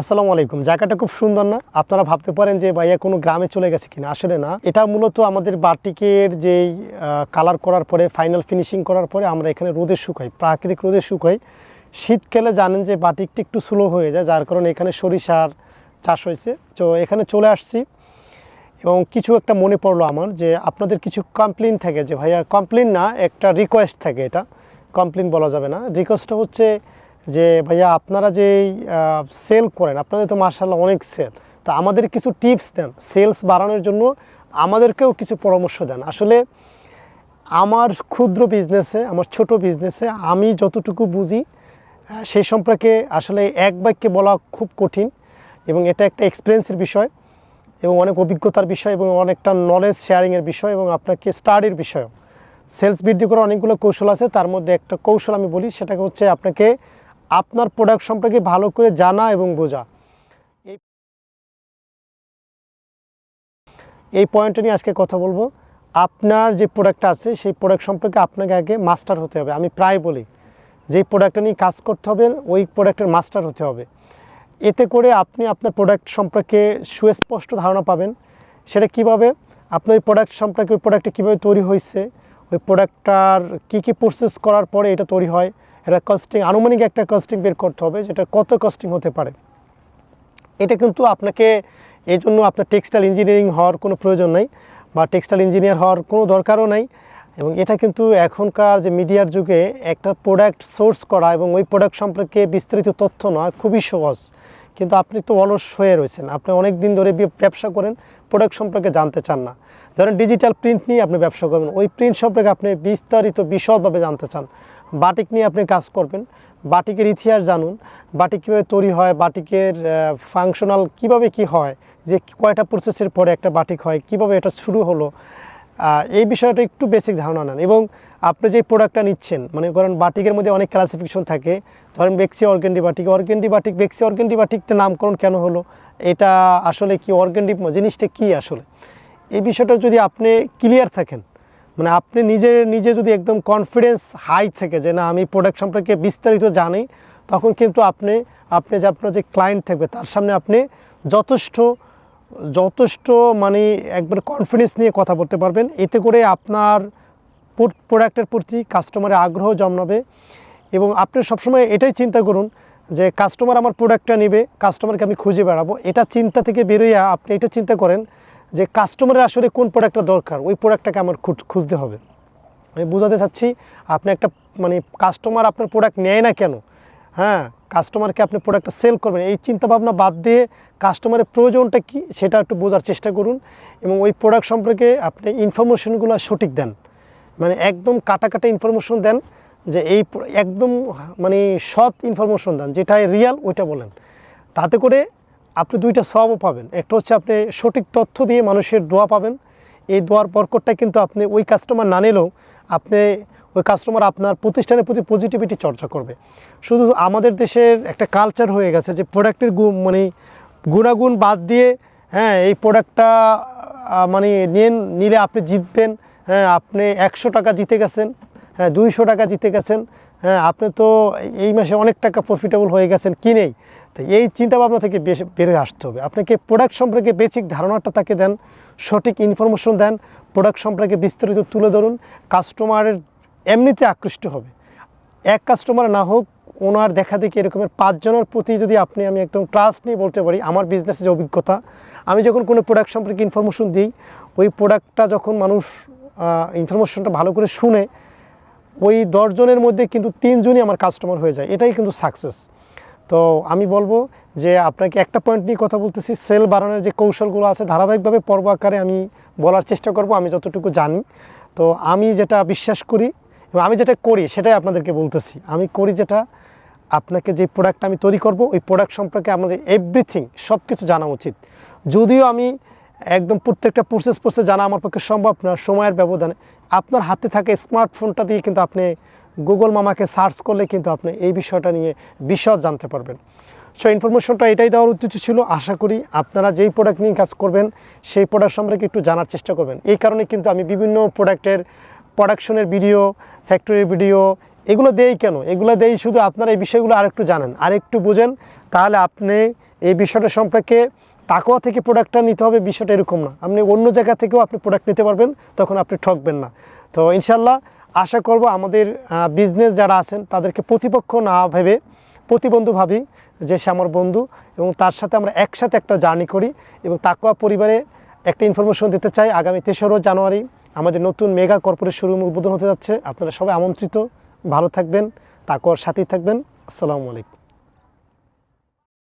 আসসালামু আলাইকুম। জায়গাটা খুব সুন্দর না? আপনারা ভাবতে পারেন যে ভাইয়া কোনো গ্রামে চলে গেছে কিনা? আসলে না। এটা মূলত আমাদের বাটিকের যেই কালার করার পরে ফাইনাল ফিনিশিং করার পরে আমরা এখানে রোদে শুকাই, প্রাকৃতিক রোদে শুকাই। শীতকালে জানেন যে বাটিকটি একটু স্লো হয়ে যায়, যার কারণে এখানে সরিষার চাষ হয়েছে। তো এখানে চলে আসছি এবং কিছু একটা মনে পড়ল আমার যে আপনাদের কিছু কমপ্লেন থাকে যে ভাইয়া কমপ্লেন না, একটা রিকোয়েস্ট থাকে এটা। কমপ্লেন বলা যাবে না। রিকোয়েস্টটা হচ্ছে যে ভাইয়া আপনারা যে সেল করেন, আপনাদের তো মার্শাল্লাহ অনেক সেল তো আমাদের কিছু টিপস দেন সেলস বাড়ানোর জন্য আমাদেরকেও কিছু পরামর্শ দেন। আসলে আমার ক্ষুদ্র বিজনেসে আমার ছোট বিজনেসে আমি যতটুকু বুঝি সেই সম্পর্কে আসলে এক বাক্যে বলা খুব কঠিন এবং এটা একটা এক্সপিরিয়েন্সের বিষয় এবং অনেক অভিজ্ঞতার বিষয় এবং অনেকটা নলেজ শেয়ারিংয়ের বিষয় এবং আপনাকে স্টাডির বিষয় সেলস বৃদ্ধি করার অনেকগুলো কৌশল আছে, তার মধ্যে একটা কৌশল আমি বলি, সেটাকে হচ্ছে আপনাকে আপনার প্রোডাক্ট সম্পর্কে ভালো করে জানা এবং বোঝা। এই পয়েন্টটা নিয়ে আজকে কথা বলব। আপনার যে প্রোডাক্টটা আছে, সেই প্রোডাক্ট সম্পর্কে আপনাকে আগে মাস্টার হতে হবে। আমি প্রায় বলি যেই প্রোডাক্টটা নিয়ে কাজ করতে হবে, ওই প্রোডাক্টের মাস্টার হতে হবে। এতে করে আপনি আপনার প্রোডাক্ট সম্পর্কে সুস্পষ্ট ধারণা পাবেন, সেটা কীভাবে? আপনার ওই প্রোডাক্ট সম্পর্কে ওই প্রোডাক্টটা কীভাবে তৈরি হয়েছে? ওই প্রোডাক্টটার কী কী প্রসেস করার পরে এটা তৈরি হয়? এটা কস্টিং আনুমানিক একটা কস্টিং বের করতে হবে, যেটা কত কস্টিং হতে পারে। এটা কিন্তু আপনাকে এই জন্য আপনার টেক্সটাইল ইঞ্জিনিয়ারিং হওয়ার কোনো প্রয়োজন নেই, বা টেক্সটাইল ইঞ্জিনিয়ার হওয়ার কোনো দরকারও নাই, এবং এটা কিন্তু এখনকার যে মিডিয়ার যুগে একটা প্রোডাক্ট সোর্স করা এবং ওই প্রোডাক্ট সম্পর্কে বিস্তারিত তথ্য নেওয়া খুবই সহজ। কিন্তু আপনি তো অলস হয়ে রয়েছেন, আপনি অনেক দিন ধরে ব্যবসা করেন প্রোডাক্ট সম্পর্কে জানতে চান না। ধরেন ডিজিটাল প্রিন্ট নিয়ে আপনি ব্যবসা করবেন, ওই প্রিন্ট সম্পর্কে আপনি বিস্তারিত বিশদভাবে জানতে চান। বাটিক নিয়ে আপনি কাজ করবেন। বাটিকের ইতিহাস জানুন। বাটিক কীভাবে তৈরি হয়, বাটিকের ফাংশনাল কীভাবে কি হয়, যে কয়টা প্রসেসের পরে একটা বাটিক হয়, কীভাবে এটা শুরু হলো এই বিষয়টা একটু বেসিক ধারণা নেন। এবং আপনি যে প্রোডাক্টটা নিচ্ছেন মানে করেন বাটিকের মধ্যে অনেক ক্লাসিফিকেশন থাকে। ধরেন বেক্সি অর্গেন্ডি বাটিক অর্গেন্ডি বাটিক বেক্সি অর্গেন্ডি বাটিকটা নামকরণ কেন হলো? এটা আসলে কি অর্গেন্ডি জিনিসটা কি আসলে? এই বিষয়টা যদি আপনি ক্লিয়ার থাকেন মানে আপনি নিজে নিজে যদি একদম কনফিডেন্স হাই থেকে যে না, আমি প্রোডাক্ট সম্পর্কে বিস্তারিত জানি, তখন কিন্তু আপনি আপনি যে আপনার যে ক্লায়েন্ট থাকবে, তার সামনে আপনি যথেষ্ট যথেষ্ট মানে একবার কনফিডেন্স নিয়ে কথা বলতে পারবেন। এতে করে আপনার প্রোডাক্টের প্রতি কাস্টমারের আগ্রহ জন্মাবে। এবং আপনি সবসময় এটাই চিন্তা করুন যে কাস্টমার আমার প্রোডাক্টটা নেবে কাস্টমারকে আমি খুঁজে বেড়াবো। এটা চিন্তা থেকে বেরোইয়া আপনি এটা চিন্তা করেন যে কাস্টমারের আসলে কোন প্রোডাক্টটা দরকার, ওই প্রোডাক্টটাকে আমার খুঁজ- খুঁজতে হবে। আমি বোঝাতে চাচ্ছি, আপনি একটা মানে কাস্টমার আপনার প্রোডাক্ট নেয় না কেন? হ্যাঁ কাস্টমারকে আপনি প্রোডাক্টটা সেল করবেন, এই চিন্তা ভাবনা বাদ দিয়ে কাস্টমারের প্রয়োজনটা কি, সেটা একটু বোঝার চেষ্টা করুন এবং ওই প্রোডাক্ট সম্পর্কে আপনি ইনফরমেশনগুলো সঠিক দেন। মানে একদম কাটা কাটা ইনফরমেশন দেন যে এই একদম মানে সৎ ইনফরমেশন দেন যেটা রিয়াল ওইটা বলেন। তাতে করে আপনি দুইটা সবও পাবেন। একটা হচ্ছে আপনি সঠিক তথ্য দিয়ে মানুষের দোয়া পাবেন। এই দোয়ার বরকটটা কিন্তু আপনি ওই কাস্টমার না নিলেও আপনি ওই কাস্টমার আপনার প্রতিষ্ঠানের প্রতি পজিটিভিটি চর্চা করবে। শুধু আমাদের দেশের একটা কালচার হয়ে গেছে যে প্রোডাক্টের গু মানে গুণাগুণ বাদ দিয়ে হ্যাঁ এই প্রোডাক্টটা মানে নিন নিলে আপনি জিতবেন। হ্যাঁ আপনি একশো টাকা জিতে গেছেন। হ্যাঁ দুইশো টাকা জিতে গেছেন। হ্যাঁ আপনি তো এই মাসে অনেক টাকা প্রফিটেবল হয়ে গেছেন, কিনেই। তো এই চিন্তা ভাবনা থেকে বেশ বেরোয় আসতে হবে। আপনাকে প্রোডাক্ট সম্পর্কে বেসিক ধারণাটা তাকে দেন, সঠিক ইনফরমেশন দেন প্রোডাক্ট সম্পর্কে বিস্তারিত তুলে ধরুন কাস্টমারের এমনিতে আকৃষ্ট হবে। এক কাস্টমার না হোক, ওনার দেখা দেখি এরকমের পাঁচজনের প্রতি যদি আপনি, আমি একদম ট্রাস্ট নিয়ে বলতে পারি, আমার বিজনেসের যে অভিজ্ঞতা, আমি যখন কোনো প্রোডাক্ট সম্পর্কে ইনফরমেশন দিই, ওই প্রোডাক্টটা যখন মানুষ ইনফরমেশনটা ভালো করে শুনে ওই দশজনের মধ্যে কিন্তু তিনজনই আমার কাস্টমার হয়ে যায়। এটাই কিন্তু সাকসেস তো আমি বলব যে আপনাকে একটা পয়েন্ট নিয়ে কথা বলতেছি সেল বাড়ানোর যে কৌশলগুলো আছে, ধারাবাহিকভাবে পর্ব আকারে আমি বলার চেষ্টা করব, আমি যতটুকু জানি। তো আমি যেটা বিশ্বাস করি এবং আমি যেটা করি, সেটাই আপনাদেরকে বলতেছি। আমি করি যেটা, আপনাকে যে প্রোডাক্ট আমি তৈরি করব, ওই প্রোডাক্ট সম্পর্কে আমাদের এভরিথিং সব কিছু জানা উচিত। যদিও আমি একদম প্রত্যেকটা প্রসেস প্রসেস জানা আমার পক্ষে সম্ভব না, সময়ের ব্যবধানে। আপনার হাতে থাকা স্মার্টফোনটা দিয়ে কিন্তু আপনি গুগল মামাকে সার্চ করলে কিন্তু আপনি এই বিষয়টা নিয়ে বিশদ জানতে পারবেন। সো ইনফরমেশনটা এটাই দেওয়ার উদ্দেশ্য ছিল। আশা করি আপনারা যেই প্রোডাক্ট নিয়ে কাজ করবেন, সেই প্রোডাক্ট সম্পর্কে একটু জানার চেষ্টা করবেন। এই কারণে কিন্তু আমি বিভিন্ন প্রোডাক্টের প্রোডাকশনের ভিডিও ফ্যাক্টরির ভিডিও এগুলো দেই কেন? এগুলো দেই শুধু আপনারা এই বিষয়গুলো আরেকটু জানেন, আরেকটু বোঝেন। তাহলে আপনি এই বিষয়টা সম্পর্কে তাকোয়া থেকে প্রোডাক্টটা নিতে হবে বিষয়টা এরকম না। আপনি অন্য জায়গা থেকেও আপনি প্রোডাক্ট নিতে পারবেন, তখন আপনি ঠকবেন না। তো ইনশাল্লাহ আশা করব আমাদের বিজনেস যারা আছেন, তাদেরকে প্রতিপক্ষ না ভেবে, প্রতিবন্ধু ভাবি যে সে আমার বন্ধু এবং তার সাথে আমরা একসাথে একটা জার্নি করি এবং তাকোয়া পরিবারে একটা ইনফরমেশন দিতে চাই। আগামী তেসরো জানুয়ারি আমাদের নতুন মেগা কর্পোরেট শোরুম উদ্বোধন হতে যাচ্ছে। আপনারা সবাই আমন্ত্রিত। ভালো থাকবেন তাকোয়ার সাথেই থাকবেন। আসসালামু আলাইকুম।